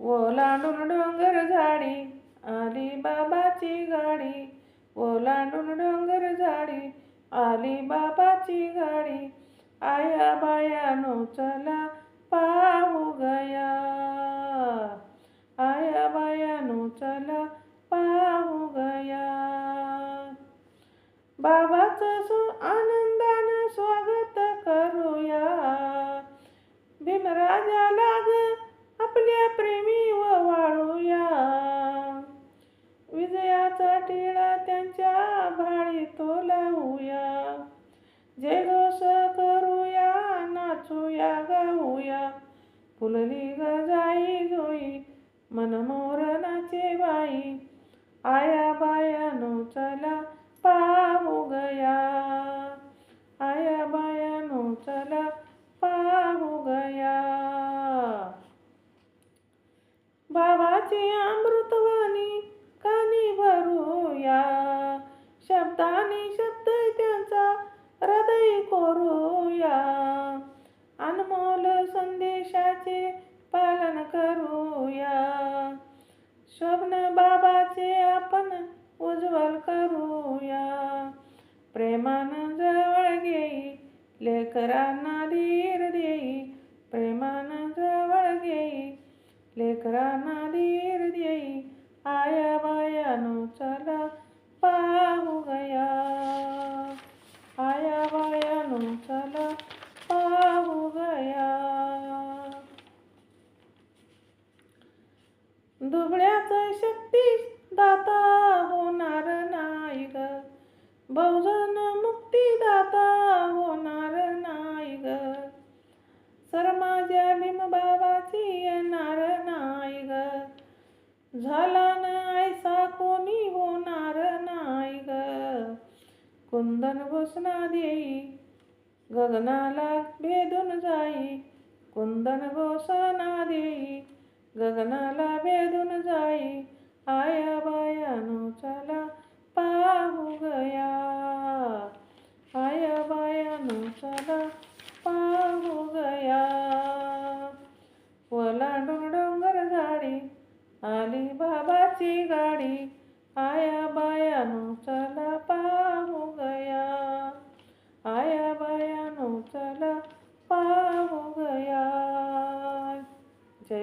ओलांडून डोंगर झाडी आली बाबाची गाडी. ओलांडून डोंगर झाडी आली बाबाची गाडी. आया बायानो चला पाहू गया. आया बायानो चला पाहू गया. बाबाचं जे घोष करूया नाचूया गाऊया. फुलली ग जाई जोई मनमोर नाचे बाई. आया बायानो चला पाहू गया. आया बायानो चला पाहू गया. बाबाची अमृतवाणी कानी भरूया. शब्दानी उज्ज्वल करूया. प्रेमानं जवळ घेई लेकरांना धीर देई. प्रेमानं जवळ घेई लेकरांना धीर देई. आया बायानो कुंदन घोषणा देई गगनाला भेदून जाई. कुंदन घोषणा देई गगनाला भेदून जाई. आया बायानो चला पाहू गया. आया बायानो चला पाहू गया. ओलांडून डोंगर झाडी आली बाबाची गाडी. आया बायानो चला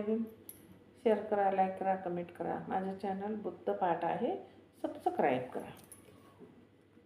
जय शेअर करा लाईक करा कमेंट करा. माझं चॅनल बुद्ध पाठ आहे. सबस्क्राईब करा.